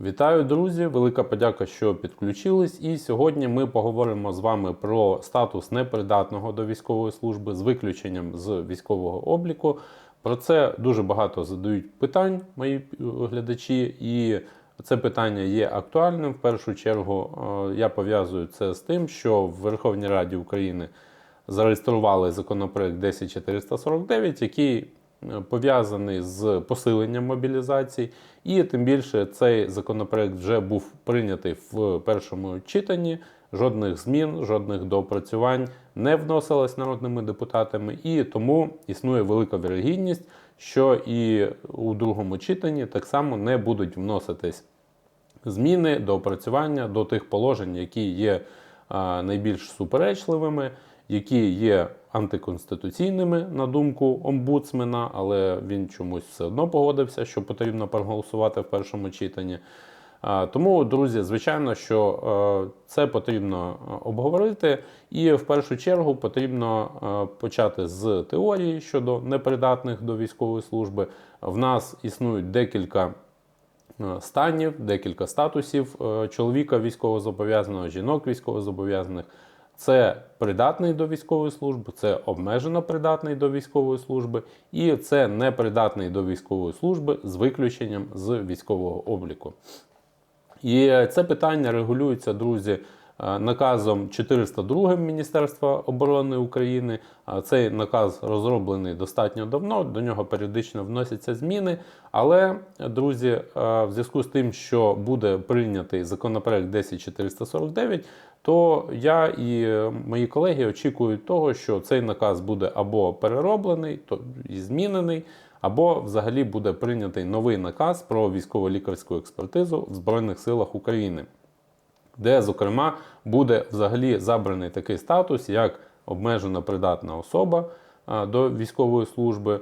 Вітаю, друзі! Велика подяка, що підключились. І сьогодні ми поговоримо з вами про статус непридатного до військової служби з виключенням з військового обліку. Про це дуже багато задають питань мої глядачі, і це питання є актуальним. В першу чергу е, я пов'язую це з тим, що в Верховній Раді України зареєстрували законопроект 10449, який пов'язаний з посиленням мобілізації, і тим більше цей законопроект вже був прийнятий в першому читанні. Жодних змін, жодних доопрацювань не вносилось народними депутатами, і тому існує велика вірогідність, що і у другому читанні так само не будуть вноситись зміни, доопрацювання до тих положень, які є а, найбільш суперечливими, які є антиконституційними на думку омбудсмена, але він чомусь все одно погодився, що потрібно проголосувати в першому читанні. Тому, друзі, звичайно, що е, це потрібно е, обговорити, і в першу чергу потрібно е, почати з теорії щодо непридатних до військової служби. В нас існують декілька станів, декілька статусів чоловіка військовозобов'язаного, жінок військовозобов'язаних. Це придатний до військової служби, це обмежено придатний до військової служби, і це непридатний до військової служби з виключенням з військового обліку. І це питання регулюється, друзі, е, наказом 402 Міністерства оборони України. А Цей наказ розроблений достатньо давно, до нього періодично вносяться зміни. Але, друзі, е, в зв'язку з тим, що буде прийнятий законопроект 10449, то я і е, мої колеги очікують того, що цей наказ буде або перероблений, то і змінений. Або взагалі буде прийнятий новий наказ про військово-лікарську експертизу в Збройних силах України, де, зокрема, буде взагалі забраний такий статус, як обмежено придатна особа до військової служби.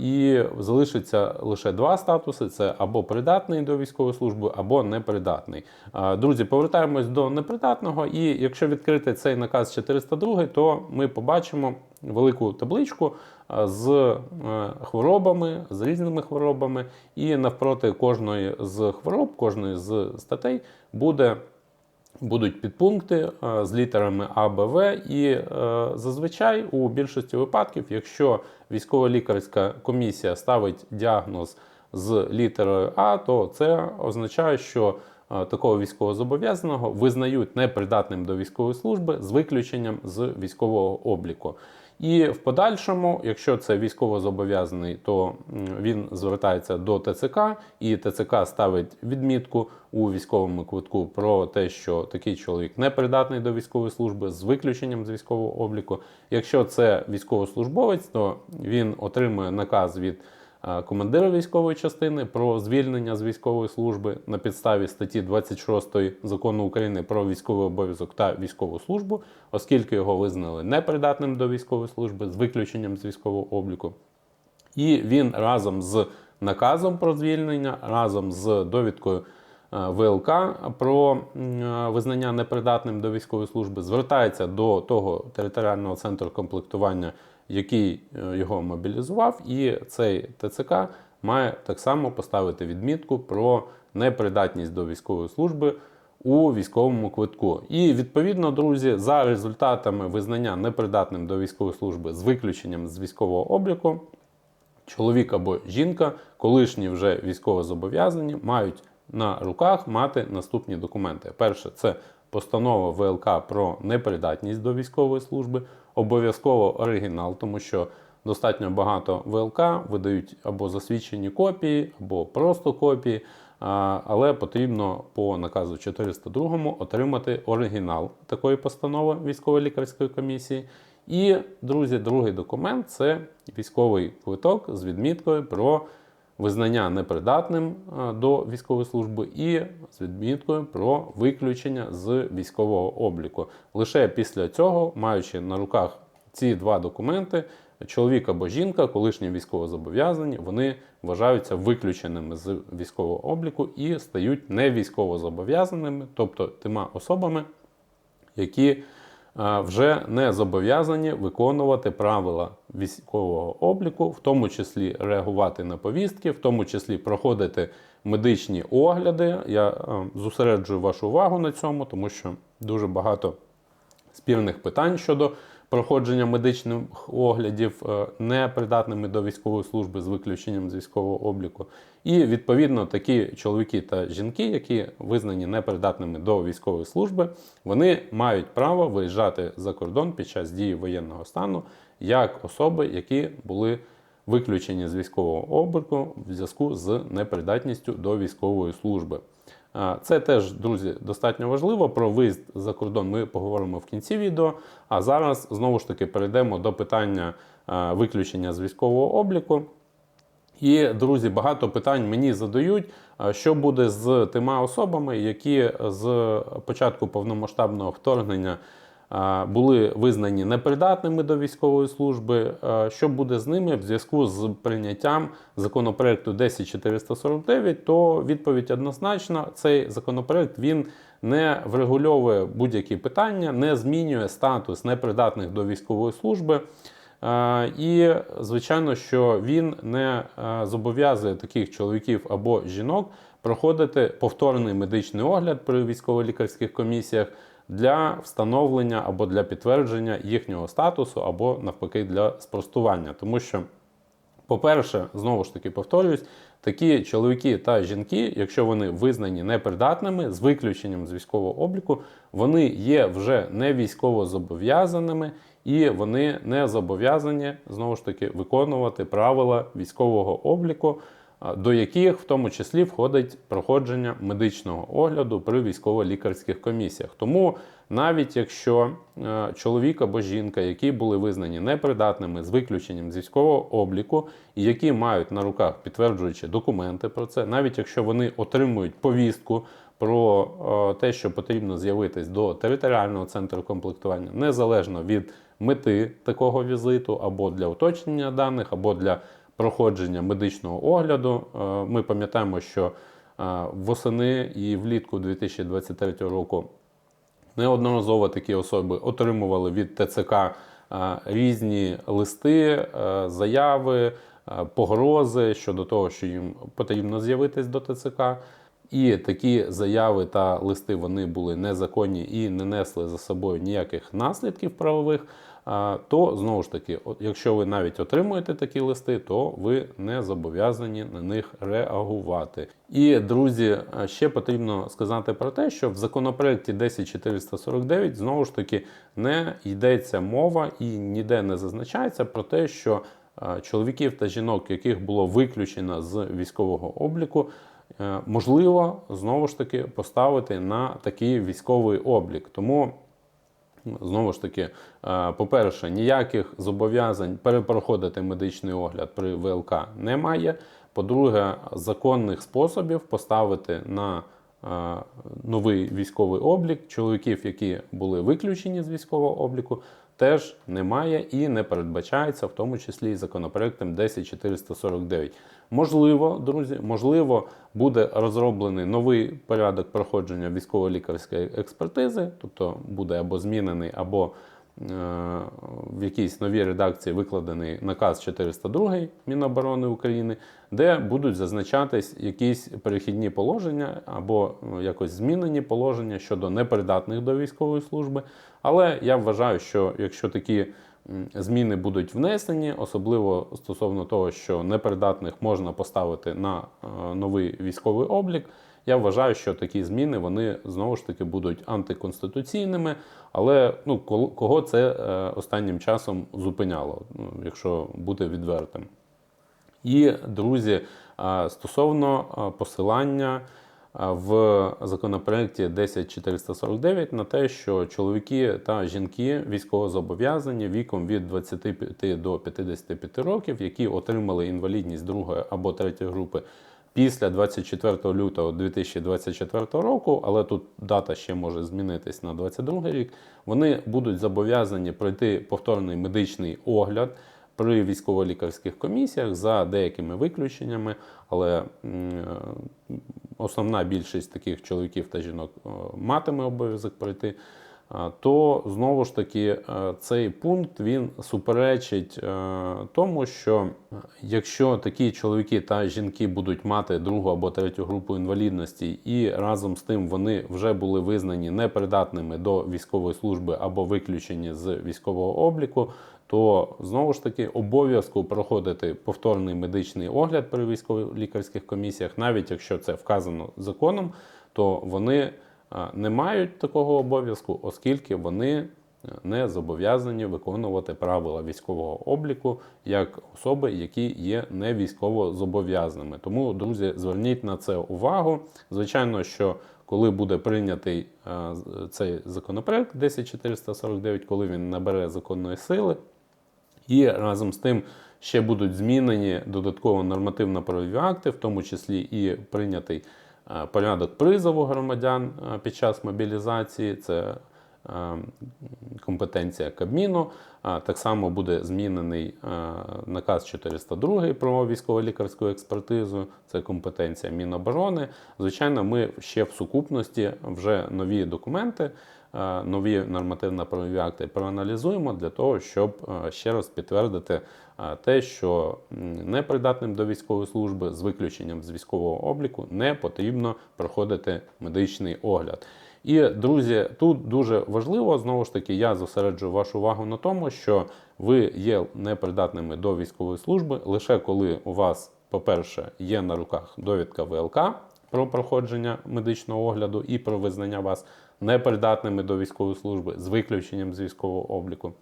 І залишиться лише два статуси: це або придатний до військової служби, або непридатний. Друзі, повертаємось до непридатного. І якщо відкрити цей наказ 402, то ми побачимо велику табличку з е, хворобами, з різними хворобами, і навпроти кожної з хвороб, кожної з статей буде. Будуть підпункти е, з літерами А, Б, В, і е, зазвичай у більшості випадків, якщо військово-лікарська комісія ставить діагноз з літерою А, то це означає, що е, такого військовозобов'язаного визнають непридатним до військової служби з виключенням з військового обліку. І в подальшому, якщо це військовозобов'язаний, то він звертається до ТЦК, і ТЦК ставить відмітку у військовому квитку про те, що такий чоловік не придатний до військової служби з виключенням з військового обліку. Якщо це військовослужбовець, то він отримує наказ від командира військової частини про звільнення з військової служби на підставі статті 26 закону України про військовий обов'язок та військову службу, оскільки його визнали непридатним до військової служби з виключенням з військового обліку. І він разом з наказом про звільнення, разом з довідкою е, ВЛК про е, визнання непридатним до військової служби звертається до того територіального центру комплектування, який е, його мобілізував, і цей ТЦК має так само поставити відмітку про непридатність до військової служби у військовому квитку. І відповідно, друзі, за результатами визнання непридатним до військової служби з виключенням з військового обліку, чоловік або жінка, колишні вже військовозобов'язані, мають на руках мати наступні документи. Перше, це постанова ВЛК про непридатність до військової служби, обов'язково оригінал, тому що достатньо багато ВЛК видають або засвідчені копії, або просто копії. Але потрібно по наказу 402 отримати оригінал такої постанови військово-лікарської комісії. І, друзі, другий документ це військовий квиток з відміткою про визнання непридатним е, до військової служби і з відміткою про виключення з військового обліку. Лише після цього, маючи на руках ці два документи, чоловік або жінка, колишні військовозобов'язані, вони вважаються виключеними з військового обліку і стають не військовозобов'язаними, тобто тима особами, які вже не зобов'язані виконувати правила військового обліку, в тому числі реагувати на повістки, в тому числі проходити медичні огляди. Я е, зосереджую вашу увагу на цьому, тому що дуже багато спірних питань щодо проходження медичних оглядів е, непридатними до військової служби з виключенням з військового обліку. І відповідно такі чоловіки та жінки, які визнані непридатними до військової служби, вони мають право виїжджати за кордон під час дії воєнного стану як особи, які були виключені з військового обліку в зв'язку з непридатністю до військової служби. Це теж, друзі, достатньо важливо. Про виїзд за кордон ми поговоримо в кінці відео. А зараз знову ж таки перейдемо до питання виключення з військового обліку. І, друзі, багато питань мені задають, що буде з тими особами, які з початку повномасштабного вторгнення були визнані непридатними до військової служби. Що буде з ними в зв'язку з прийняттям законопроекту 10449, то відповідь однозначна. Цей законопроект він не врегульовує будь-які питання, не змінює статус непридатних до військової служби. І, звичайно, що він не зобов'язує таких чоловіків або жінок проходити повторний медичний огляд при військово-лікарських комісіях для встановлення або для підтвердження їхнього статусу, або навпаки для спростування. Тому що, по-перше, знову ж таки повторюсь, такі чоловіки та жінки, якщо вони визнані непридатними з виключенням з військового обліку, вони є вже не військово зобов'язаними і вони не зобов'язані знову ж таки виконувати правила військового обліку, до яких в тому числі входить проходження медичного огляду при військово-лікарських комісіях. Тому навіть якщо е, чоловік або жінка, які були визнані непридатними з виключенням з військового обліку, і які мають на руках підтверджуючі документи про це, навіть якщо вони отримують повістку про е, те, що потрібно з'явитись до територіального центру комплектування, незалежно від мети такого візиту, або для уточнення даних, або для проходження медичного огляду. Е, Ми пам'ятаємо, що е, восени і влітку 2023 року неодноразово такі особи отримували від ТЦК е, різні листи, заяви, погрози щодо того, що їм потрібно з'явитись до ТЦК. І такі заяви та листи вони були незаконні і не несли за собою ніяких наслідків правових. То знову ж таки, якщо ви навіть отримуєте такі листи, то ви не зобов'язані на них реагувати. І друзі, ще потрібно сказати про те, що в законопроекті 10449 знову ж таки не йдеться мова і ніде не зазначається про те, що чоловіків та жінок, яких було виключено з військового обліку. Е, можливо знову ж таки поставити на такий військовий облік. Тому, знову ж таки, е, по-перше, ніяких зобов'язань перепроходити медичний огляд при ВЛК немає. По-друге, законних способів поставити на е, новий військовий облік чоловіків, які були виключені з військового обліку, теж немає і не передбачається, в тому числі і законопроектом 10449. Можливо, друзі, можливо, буде розроблений новий порядок проходження військово-лікарської експертизи, тобто буде або змінений, або в якійсь новій редакції викладений наказ 402 Міноборони України, де будуть зазначатись якісь перехідні положення або е, якось змінені положення щодо непридатних до військової служби. Але я вважаю, що якщо такі зміни будуть внесені, особливо стосовно того, що непридатних можна поставити на е, новий військовий облік. Я вважаю, що такі зміни вони знову ж таки будуть антиконституційними, але ну кого це е, останнім часом зупиняло, ну, якщо бути відвертим. І, друзі, стосовно посилання в законопроекті 10449 на те, що чоловіки та жінки військовозобов'язані віком від 25 до 55 років, які отримали інвалідність другої або третьої групи після 24 лютого 2024 року, але тут дата ще може змінитись на 22 рік, вони будуть зобов'язані пройти повторний медичний огляд при військово-лікарських комісіях за деякими виключеннями, але е, основна більшість таких чоловіків та жінок е, матиме обов'язок пройти то знову ж таки е, цей пункт він суперечить е, тому, що е, якщо такі чоловіки та жінки будуть мати другу або третю групу інвалідності, і разом з тим вони вже були визнані непридатними до військової служби або виключені з військового обліку, то знову ж таки обов'язку проходити повторний медичний огляд при військово-лікарських комісіях, навіть якщо це вказано законом, то вони не мають такого обов'язку, оскільки вони е, не зобов'язані виконувати правила військового обліку як особи, які є не військово зобов'язаними. Тому, друзі, зверніть на це увагу. Звичайно, що коли буде прийнятий е, цей законопроект 10449, коли він набере законної сили, і разом з тим ще будуть змінені додатково нормативно-правові акти, в тому числі і прийнятий порядок призову громадян е, під час мобілізації. Це е, компетенція Кабміну. Так само буде змінений е, наказ 402 про військово-лікарську експертизу. Це компетенція Міноборони. Звичайно, ми ще в сукупності вже нові документи, е, нові нормативно-правові акти проаналізуємо для того, щоб е, ще раз підтвердити е, те, що непридатним до військової служби з виключенням з військового обліку не потрібно проходити медичний огляд. І друзі, тут дуже важливо знову ж таки, я зосереджую вашу увагу на тому, що ви є непридатними до військової служби лише коли у вас, по-перше, є на руках довідка ВЛК про проходження медичного огляду і про визнання вас непридатними до військової служби з виключенням з військового обліку.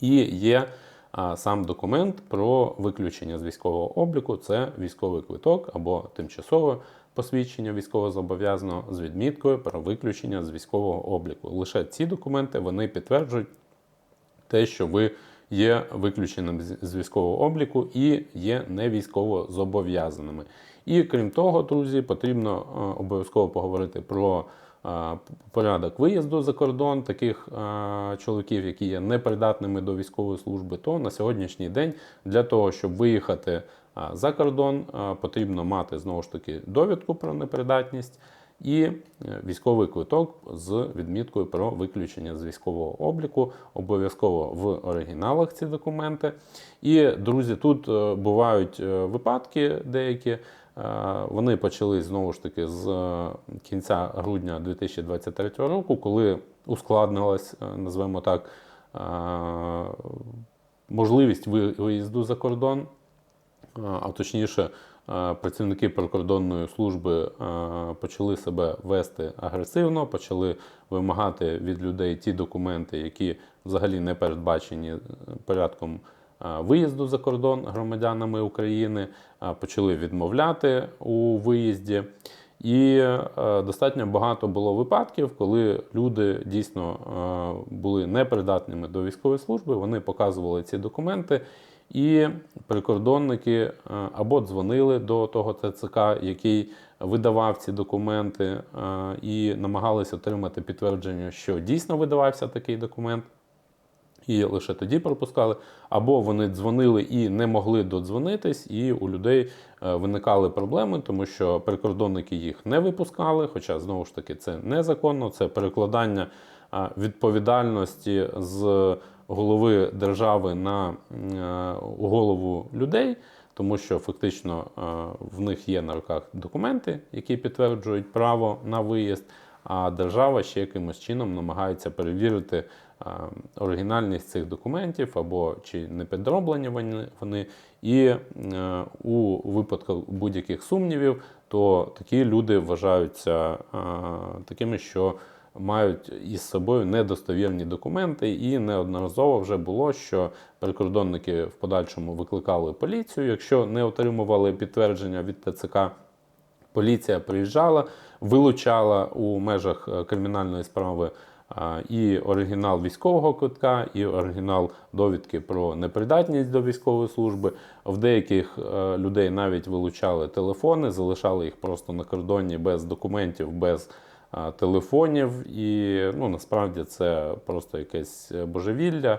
І є а, сам документ про виключення з військового обліку це військовий квиток або тимчасове посвідчення військовозобов'язаного з відміткою про виключення з військового обліку. Лише ці документи вони підтверджують те, що ви є виключеним з- військового обліку і є не військово зобов'язаними. І крім того, друзі, потрібно е, обов'язково поговорити про е, порядок виїзду за кордон таких е, чоловіків, які є непридатними до військової служби. То на сьогоднішній день для того, щоб виїхати за кордон, потрібно мати знову ж таки довідку про непридатність і е, військовий квиток з відміткою про виключення з військового обліку. Обов'язково в оригіналах ці документи. І, друзі, тут е, бувають е, випадки деякі. Вони почались знову ж таки з кінця грудня 2023 року, коли ускладнилась, назвемо так, можливість виїзду за кордон а точніше, працівники прикордонної служби почали себе вести агресивно, почали вимагати від людей ті документи, які взагалі не передбачені е, порядком виїзду за кордон громадянами України, почали відмовляти у виїзді. І е, достатньо багато було випадків, коли люди дійсно е, були непридатними до військової служби, вони показували ці документи, і прикордонники е, або дзвонили до того ТЦК, який видавав ці документи, і намагалися отримати підтвердження, що дійсно видавався такий документ. І лише тоді пропускали, або вони дзвонили і не могли додзвонитись, і у людей е, виникали проблеми, тому що прикордонники їх не випускали. Хоча знову ж таки це незаконно, це перекладання е, відповідальності з голови держави на е, голову людей, тому що фактично в них є на руках документи, які підтверджують право на виїзд. А держава ще якимось чином намагається перевірити оригінальність цих документів або чи не підроблені вони. І е, у випадку будь-яких сумнівів, то такі люди вважаються такими, що мають із собою недостовірні документи, і неодноразово вже було, що прикордонники в подальшому викликали поліцію, якщо не отримували підтвердження від ТЦК. Поліція приїжджала, вилучала у межах е, кримінальної справи і оригінал військового квитка, і оригінал довідки про непридатність до військової служби. В деяких е, людей навіть вилучали телефони, залишали їх просто на кордоні без документів, без телефонів. І ну, насправді це просто якесь божевілля.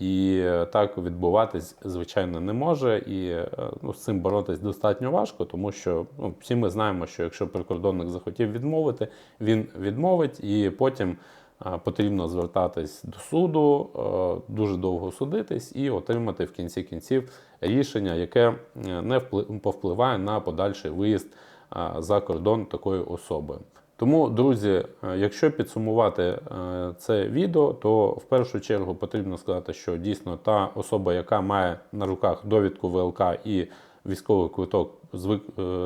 І е, так відбуватись, звичайно, не може. І е, ну, з цим боротись достатньо важко, тому що ну, всі ми знаємо, що якщо прикордонник захотів відмовити, він відмовить, і потім потрібно звертатись до суду, е, дуже довго судитись і отримати в кінці кінців рішення, яке е, не повпливає на подальший виїзд е, за кордон такої особи. Тому, друзі, е, якщо підсумувати е, це відео, то в першу чергу потрібно сказати, що дійсно та особа, яка має на руках довідку ВЛК і військовий квиток е,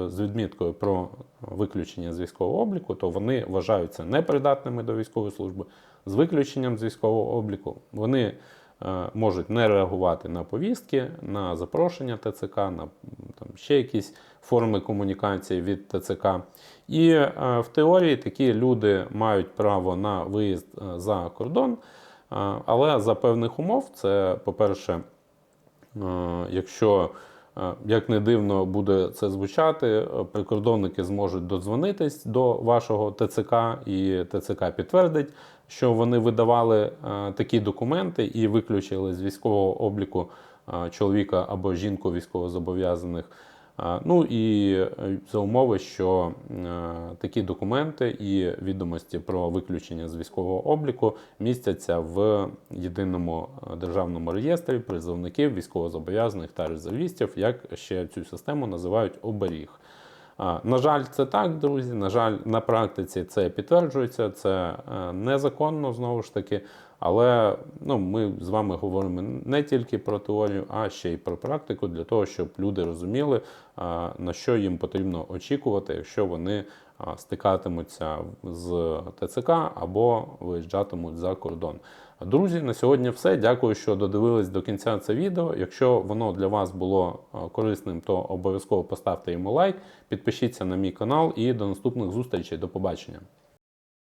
з відміткою про виключення з військового обліку, то вони вважаються непридатними до військової служби з виключенням з військового обліку. Вони е, можуть не реагувати на повістки, на запрошення ТЦК, на там, ще якісь форми комунікації від ТЦК. І е, в теорії такі люди мають право на виїзд за кордон, але за певних умов, це, по-перше, Якщо, як не дивно буде це звучати, е, прикордонники зможуть додзвонитись до вашого ТЦК, і ТЦК підтвердить, що вони видавали е, такі документи і виключили з військового обліку е, чоловіка або жінку військовозобов'язаних. Ну і е, за умови, що е, такі документи і відомості про виключення з військового обліку містяться в єдиному е, державному реєстрі призовників, військовозобов'язаних та резервістів, як ще цю систему називають оберіг. На жаль, це так, друзі. На жаль, на практиці це підтверджується, це е, незаконно знову ж таки. Але ну, ми з вами говоримо не тільки про теорію, а ще й про практику для того, щоб люди розуміли, на що їм потрібно очікувати, якщо вони стикатимуться з ТЦК або виїжджатимуть за кордон. Друзі, на сьогодні все. Дякую, що додивились до кінця це відео. Якщо воно для вас було корисним, то обов'язково поставте йому лайк, підпишіться на мій канал і до наступних зустрічей. До побачення.